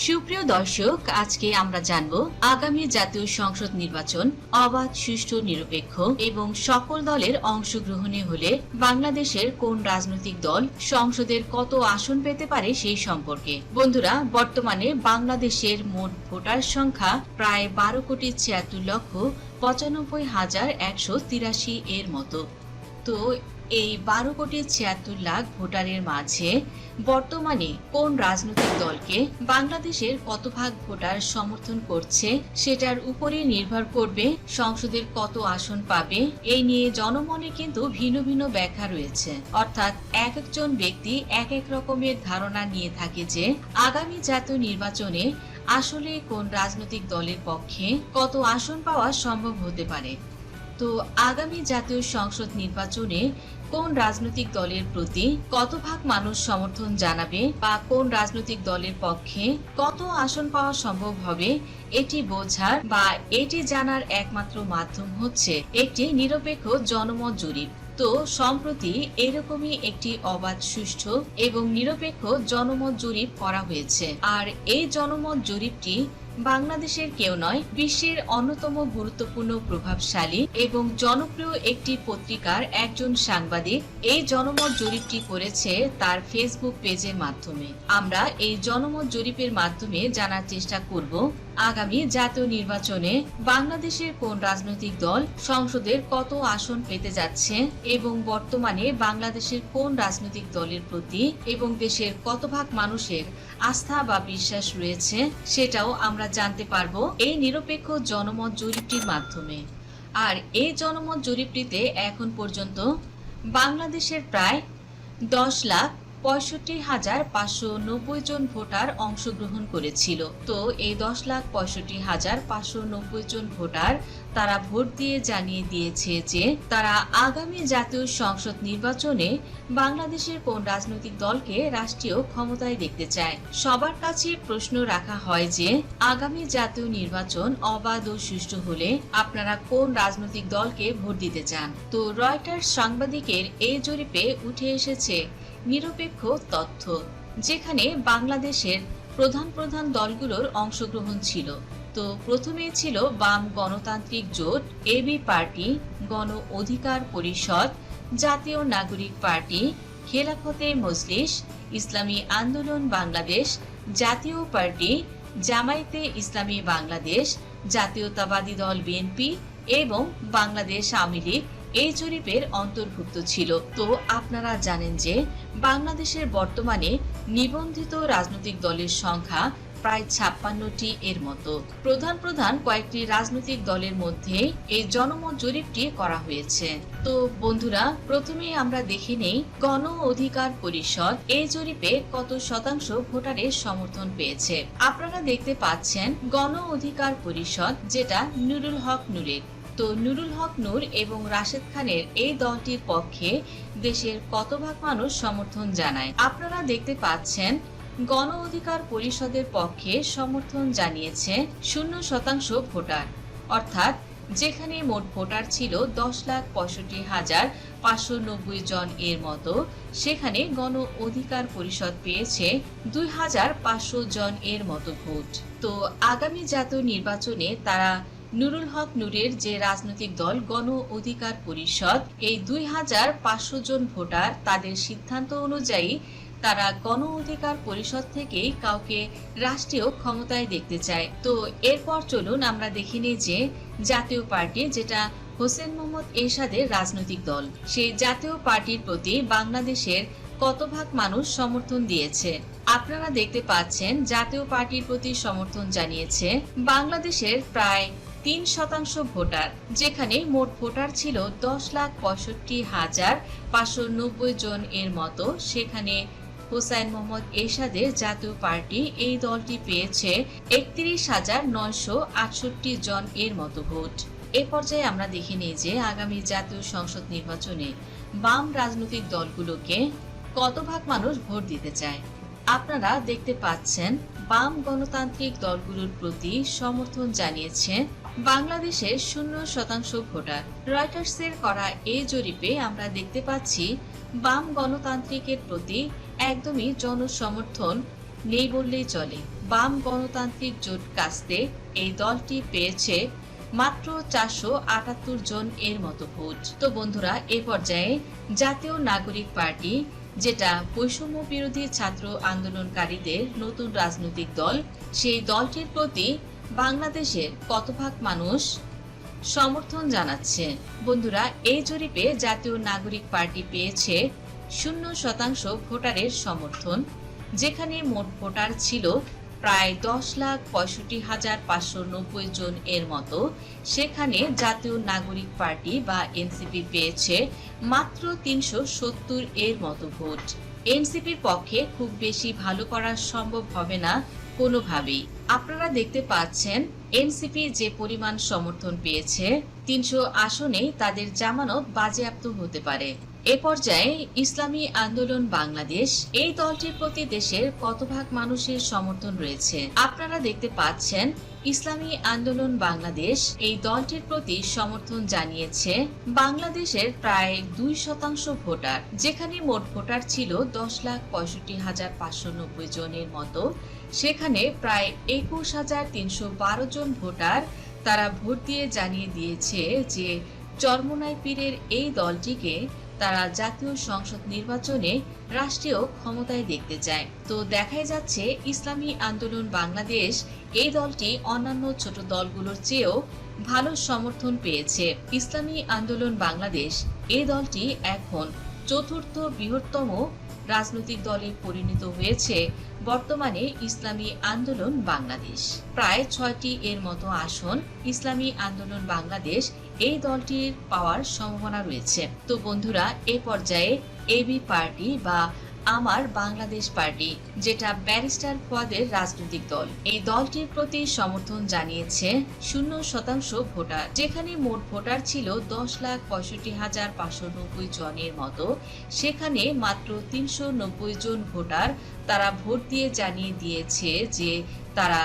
সুপ্রিয় দর্শক, আজকে আমরা জানব আগামী জাতীয় সংসদ নির্বাচন, অবাধ, সুষ্ঠু, নিরপেক্ষ এবং সকল দলের অংশগ্রহণে হলে বাংলাদেশের কোন রাজনৈতিক দল সংসদের কত আসন পেতে পারে সেই সম্পর্কে। বন্ধুরা, বর্তমানে বাংলাদেশের মোট ভোটার সংখ্যা প্রায় বারো কোটি ছিয়াত্তর লক্ষ পঁচানব্বই হাজার একশো তিরাশি এর মতো। তো এই বারো কোটি ছিয়াত্তর লাখ ভোটারের মাঝে বর্তমানে কোন রাজনৈতিক দলকে বাংলাদেশের কত ভাগ ভোটার সমর্থন করছে সেটার উপরে নির্ভর করবে সংসদের কত আসন পাবে, এই নিয়ে জনমনে কিন্তু ভিন্ন ভিন্ন ব্যাখ্যা রয়েছে। অর্থাৎ এক একজন ব্যক্তি এক এক রকমের ধারণা নিয়ে থাকে যে আগামী জাতীয় নির্বাচনে আসলে কোন রাজনৈতিক দলের পক্ষে কত আসন পাওয়া সম্ভব হতে পারে। তো আগামী জাতীয় সংসদ নির্বাচনে কোন রাজনৈতিক দলের প্রতি কত ভাগ মানুষ সমর্থন জানাবে বা কোন রাজনৈতিক দলের পক্ষে কত আসন পাওয়া সম্ভব হবে, এটি বোঝার বা এটি জানার একমাত্র মাধ্যম হচ্ছে একটি নিরপেক্ষ জনমত জরিপ। তো, সম্প্রতি এরকমই একটি অবাধ সুষ্ঠু এবং নিরপেক্ষ জনমত জরিপ করা হয়েছে। আর এই জনমত জরিপটি বাংলাদেশের কেউ নয়, বিশ্বের অন্যতম গুরুত্বপূর্ণ প্রভাবশালী এবং জনপ্রিয় একটি পত্রিকার একজন সাংবাদিক এই জনমত জরিপটি করেছে তার ফেসবুক পেজের মাধ্যমে। আমরা এই জনমত জরিপের মাধ্যমে জানার চেষ্টা করব আগামী জাতীয় নির্বাচনে বাংলাদেশের কোন রাজনৈতিক দল সংসদের কত আসন পেতে যাচ্ছে এবং বর্তমানে বাংলাদেশের কোন রাজনৈতিক দলের প্রতি এবং দেশের কত ভাগ মানুষের আস্থা বা বিশ্বাস রয়েছে সেটাও আমরা জানতে পারব এই নিরপেক্ষ জনমত জরিপটির মাধ্যমে। আর এই জনমত জরিপটিতে এখন পর্যন্ত বাংলাদেশের প্রায় দশ লাখ পঁয়ষট্টি হাজার পাঁচশো নব্বই জন ভোটার অংশগ্রহণ করেছিল। তো এই দশ লাখ পঁয়ষট্টি হাজার পাঁচশো নব্বই জন ভোটার তারা ভোট দিয়ে জানিয়ে দিয়েছে যে, তারা আগামী জাতীয় সংসদ নির্বাচনে বাংলাদেশের কোন রাজনৈতিক দলকে রাষ্ট্রীয় ক্ষমতায় দেখতে চায়। সবার কাছে প্রশ্ন রাখা হয় যে, আগামী জাতীয় নির্বাচন অবাধ ও সুষ্ঠু হলে আপনারা কোন রাজনৈতিক দলকে ভোট দিতে চান? তো রয়টার্স সাংবাদিকের এই জরিপে উঠে এসেছে নিরপেক্ষ তথ্য, যেখানে বাংলাদেশের প্রধান প্রধান দলগুলোর অংশগ্রহণ ছিল। তো প্রথমে ছিল বাম গণতান্ত্রিক জোট এবি পার্টি, গণ অধিকার পরিষদ, জাতীয় নাগরিক পার্টি, খেলাফতে মজলিস, ইসলামী আন্দোলন বাংলাদেশ, জাতীয় পার্টি, জামায়াতে ইসলামী বাংলাদেশ, জাতীয়তাবাদী দল বিএনপি এবং বাংলাদেশ আওয়ামী লীগ এই জরিপের অন্তর্ভুক্ত ছিল। তো আপনারা জানেন যে বাংলাদেশের বর্তমানে নিবন্ধিত রাজনৈতিক দলের সংখ্যা প্রায় ছাপ্পান্নটি এর মতো। প্রধান প্রধান কয়েকটি রাজনৈতিক দলের মধ্যে এই জনমত জরিপটি করা হয়েছে। তো বন্ধুরা, প্রথমে আমরা দেখে নেই গণ অধিকার পরিষদ এই জরিপে কত শতাংশ ভোটারের সমর্থন পেয়েছে। আপনারা দেখতে পাচ্ছেন গণ অধিকার পরিষদ, যেটা নুরুল হক নূরের। তো নুরুল হক নূর এবং রাশেদ খানের এই দলটির পক্ষে দেশের কত ভাগ মানুষ সমর্থন জানায়। আপনারা দেখতে পাচ্ছেন, গণ অধিকার পরিষদের পক্ষে সমর্থন জানিয়েছে শূন্য শতাংশ ভোটার। অর্থাৎ, যেখানে মোট ভোটার ছিল দশ লাখ পঁয়ষট্টি হাজার পাঁচশো নব্বই জন এর মতো, সেখানে গণ অধিকার পরিষদ পেয়েছে দুই হাজার পাঁচশো জন এর মতো ভোট। তো আগামী জাতীয় নির্বাচনে তারা নুরুল হক নুরের যে রাজনৈতিক দল গণ অধিকার পরিষদ, এই দুই হাজার পাঁচশো জন ভোটার তাদের সিদ্ধান্ত অনুযায়ী তারা গণ অধিকার পরিষদ থেকেই কাউকে রাষ্ট্রীয় ক্ষমতায় দেখতে চায়। তো এরপর চলুন আমরা দেখে নিই যে জাতীয় পার্টি, যেটা হোসেন মোহাম্মদ এরশাদের রাজনৈতিক দল, সেই জাতীয় পার্টির প্রতি বাংলাদেশের কত ভাগ মানুষ সমর্থন দিয়েছে? আপনারা দেখতে পাচ্ছেন জাতীয় পার্টির প্রতি সমর্থন জানিয়েছে বাংলাদেশের প্রায় তিন শতাংশ ভোটার, যেখানে মোট ভোটার ছিল দশ লাখ পঁয়ষট্টি হাজার পাঁচশো নব্বই জন এর মতো। সেখানে হোসাইন মোহাম্মদ এরশাদের জাতীয় পার্টি এই দলটি পেয়েছে একত্রিশ হাজার নয়শো আটষট্টি জন এর মতো ভোট। এ পর্যায়ে আমরা দেখে নিই যে আগামী জাতীয় সংসদ নির্বাচনে বাম রাজনৈতিক দলগুলোকে কত ভাগ মানুষ ভোট দিতে চায়? আপনারা দেখতে পাচ্ছেন, বাম গণতান্ত্রিক দলগুলোর প্রতি সমর্থন জানিয়েছে বাংলাদেশের শূন্য শতাংশ ভোটার। রয়টার্সের করা এই জরিপে আমরা দেখতে পাচ্ছি, বাম গণতান্ত্রিকের প্রতি একদমই জনসমর্থন নেই বললেই চলে। বাম গণতান্ত্রিক জোট কাস্তে এই দলটি পেয়েছে মাত্র চারশো আটাত্তর জন এর মতো ভোট। তো বন্ধুরা, এ পর্যায়ে জাতীয় নাগরিক পার্টি, যেটা বৈষম্য বিরোধী ছাত্র আন্দোলনকারীদের নতুন রাজনৈতিক দল, সেই দলটির প্রতি বাংলাদেশের কত ভাগ মানুষ সমর্থন জানাচ্ছে। বন্ধুরা, এই জরিপে জাতীয় নাগরিক পার্টি পেয়েছে শূন্য শতাংশ ভোটারের সমর্থন, যেখানে মোট ভোটার ছিল প্রায় দশ লাখ পঁয়ষট্টি হাজার পাঁচশো নব্বই জন এর মতো সেখানে জাতীয় নাগরিক পার্টি বা এনসিপি পেয়েছে মাত্র তিনশো সত্তর এর মতো ভোট। এনসিপির পক্ষে খুব বেশি ভালো করা সম্ভব হবে না কোনোভাবেই। আপনারা দেখতে পাচ্ছেন, এনসিপি যে পরিমাণ সমর্থন পেয়েছে, তিনশো আসনেই তাদের জামানত বাজেয়াপ্ত হতে পারে। এ পর্যায়ে ইসলামী আন্দোলন বাংলাদেশ, এই দলটির প্রতি দেশের কত ভাগ মানুষের সমর্থন রয়েছে? আপনারা দেখতে পাচ্ছেন, ইসলামী আন্দোলন বাংলাদেশ এই দলটির প্রতি সমর্থন জানিয়েছে বাংলাদেশের প্রায় দুই শতাংশ ভোটার, যেখানে মোট ভোটার ছিল দশ লাখ পঁয়ষট্টি হাজার পাঁচশো নব্বই জনের মতো। সেখানে প্রায় একুশ হাজার তিনশো বারো জন ভোটার তারা ভোট দিয়ে জানিয়ে দিয়েছে যে চরমোনাই পীরের এই দলটিকে তারা জাতীয় সংসদ নির্বাচনে রাষ্ট্রীয় ক্ষমতায় দেখতে চায়। তো দেখাই যাচ্ছে ইসলামী আন্দোলন বাংলাদেশ এই দলটি অন্যান্য ছোট দলগুলোর চেয়েও ভালো সমর্থন পেয়েছে। ইসলামী আন্দোলন বাংলাদেশ এই দলটি এখন চতুর্থ বৃহত্তম রাজনৈতিক দলে পরিণত হয়েছে বর্তমানে ইসলামী আন্দোলন বাংলাদেশ। প্রায় ছয়টি এর মতো আসন ইসলামী আন্দোলন বাংলাদেশ এই দলটির পাওয়ার সম্ভাবনা রয়েছে। তো বন্ধুরা, এ পর্যায়ে এবি পার্টি বা আমার বাংলাদেশ পার্টি, যেটা ব্যারিস্টার পদের রাজনৈতিক দল। এই দলটির প্রতি সমর্থন জানিয়েছে শূন্য শতাংশ ভোটার, যেখানে মোট ভোটার ছিল দশ লাখ পঁয়ষট্টি হাজার পাঁচশো নব্বই জনের মতো। সেখানে মাত্র তিনশো নব্বই জন ভোটার তারা ভোট দিয়ে জানিয়ে দিয়েছে যে তারা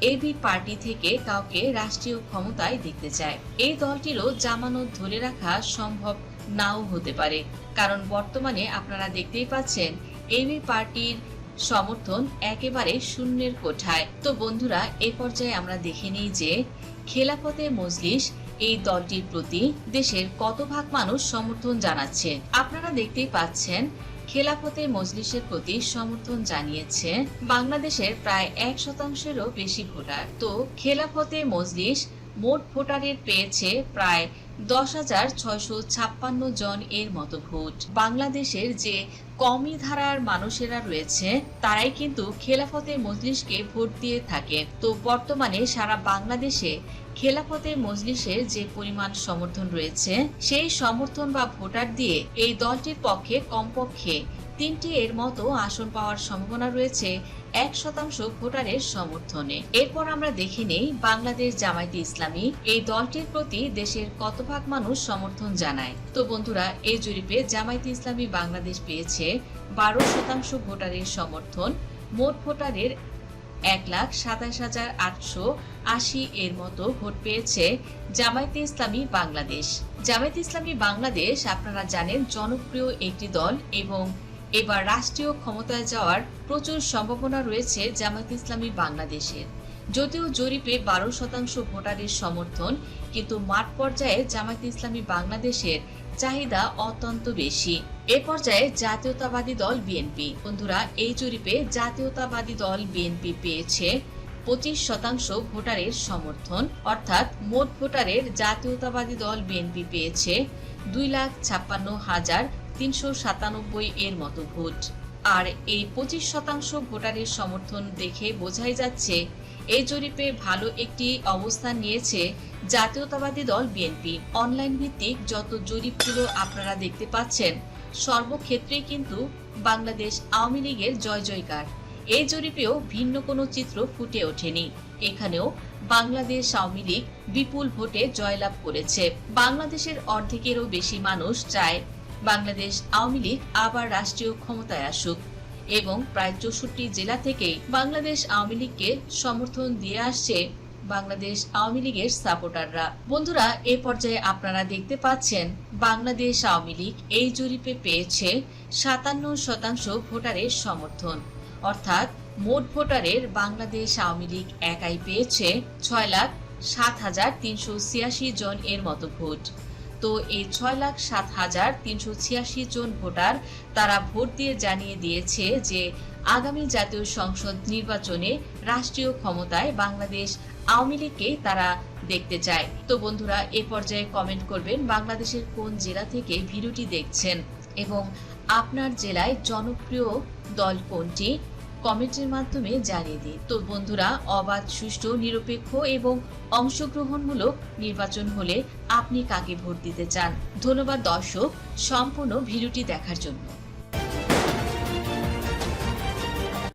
এবি পার্টি থেকে কাউকে রাষ্ট্রীয় ক্ষমতায় দেখতে চায়। এই দলটিরও জামানত ধরে রাখা সম্ভব নাও হতে পারে। কারণ বর্তমানে আপনারা দেখতেই পাচ্ছেন এবি পার্টির সমর্থন একেবারে শূন্যের কোঠায়। তো বন্ধুরা, এ পর্যায়ে আমরা দেখে নিই যে, খেলাফতে মজলিস এই দলটির প্রতি দেশের কত ভাগ মানুষ সমর্থন জানাচ্ছে। আপনারা দেখতেই পাচ্ছেন খেলাফতে মজলিসের প্রতি সমর্থন জানিয়েছে, বাংলাদেশের প্রায় এক শতাংশেরও বেশি ভোটার। তো খেলাফতে মজলিস মোট ভোটারের পেয়েছে প্রায় দশ হাজার ছয়শো ছাপ্পান্ন জন এর মতো ভোট। বাংলাদেশের যে কমি ধারার মানুষেরা রয়েছে, তারাই কিন্তু খেলাফতে মজলিসকে ভোট দিয়ে থাকে। তো বর্তমানে সারা বাংলাদেশে খেলাফতে মজলিসের যে পরিমাণ সমর্থন রয়েছে, সেই সমর্থন বা ভোটার দিয়ে এই দলটির পক্ষে কমপক্ষে তিনটি এর মতো আসন পাওয়ার সম্ভাবনা রয়েছে এক শতাংশ ভোটারের সমর্থনে। এরপর আমরা দেখে নেই বাংলাদেশ জামায়াতে ইসলামী এই দলটির প্রতি দেশের কত ভাগ মানুষ সমর্থন জানায়। তো বন্ধুরা, এই জরিপে জামায়াতে ইসলামী বাংলাদেশ পেয়েছে বারো শতাংশ ভোটারের সমর্থন, মোট ভোটারের এক লাখ সাতাশ হাজার আটশো আশি এর মতো ভোট পেয়েছে জামায়াতে ইসলামী বাংলাদেশ। জামায়াতে ইসলামী বাংলাদেশ, আপনারা জানেন, জনপ্রিয় একটি দল এবং এবার রাষ্ট্রীয় ক্ষমতায় যাওয়ার প্রচুর সম্ভাবনা রয়েছে জামায়াত ইসলামী বাংলাদেশের যদিও জরিপে বারো শতাংশ ভোটারের সমর্থন, কিন্তু মাঠ পর্যায়ে জামায়াত ইসলামী বাংলাদেশের চাহিদা অত্যন্ত বেশি। এ পর্যায়ে জাতীয়তাবাদী দল বিএনপি। বন্ধুরা, এই জরিপে জাতীয়তাবাদী দল বিএনপি পেয়েছে পঁচিশ শতাংশ ভোটারের সমর্থন, অর্থাৎ মোট ভোটারের জাতীয়তাবাদী দল বিএনপি পেয়েছে দুই লাখ ছাপ্পান্ন হাজার তিনশো সাতানব্বই এর মতো ভোট। আর এই পঁচিশ শতাংশ ভোটারের সমর্থন দেখে বোঝাই যাচ্ছে এই জরিপে ভালো একটি অবস্থান নিয়েছে জাতীয়তাবাদী দল বিএনপি। অনলাইন ভিত্তিক যত জরিপগুলো আপনারা দেখতে পাচ্ছেন সর্বক্ষেত্রেই কিন্তু বাংলাদেশ আওয়ামী লীগের জয় জয়কার। এই জরিপেও ভিন্ন কোনো চিত্র ফুটে ওঠেনি। এখানেও বাংলাদেশ আওয়ামী লীগ বিপুল ভোটে জয়লাভ করেছে। বাংলাদেশের অর্ধেকেরও বেশি মানুষ চায় বাংলাদেশ আওয়ামী লীগ আবার রাষ্ট্রীয় ক্ষমতায় আসুক এবং প্রায় চৌষট্টি জেলা থেকেই বাংলাদেশ আওয়ামী লীগকে সমর্থন দিয়ে আসছে বাংলাদেশ আওয়ামী লীগের সাপোর্টাররা। বন্ধুরা, এ পর্যায়ে আপনারা দেখতে পাচ্ছেন, বাংলাদেশ আওয়ামী লীগ এই জরিপে পেয়েছে সাতান্ন শতাংশ ভোটারের সমর্থন। অর্থাৎ মোট ভোটারের বাংলাদেশ আওয়ামী লীগ একাই পেয়েছে ছয় লাখ সাত হাজার তিনশো ছিয়াশি জন এর মতো ভোট। তো এই ছয় লাখ সাত হাজার তিনশো ছিয়াশি জন ভোটার তারা ভোট দিয়ে জানিয়ে দিয়েছে যে আগামী জাতীয় সংসদ নির্বাচনে রাষ্ট্রীয় ক্ষমতায় বাংলাদেশ আওয়ামী লীগকে তারা দেখতে চায়। তো বন্ধুরা, এ পর্যায়ে কমেন্ট করবেন বাংলাদেশের কোন জেলা থেকে ভিডিওটি দেখছেন এবং আপনার জেলায় জনপ্রিয় দল কোনটি? কমেন্টের মাধ্যমে জানিয়ে দিই। তো বন্ধুরা, অবাধ, সুষ্ঠু, নিরপেক্ষ এবং অংশগ্রহণমূলক নির্বাচন হলে আপনি কাকে ভোট দিতে চান? ধন্যবাদ দর্শক, সম্পূর্ণ ভিডিওটি দেখার জন্য।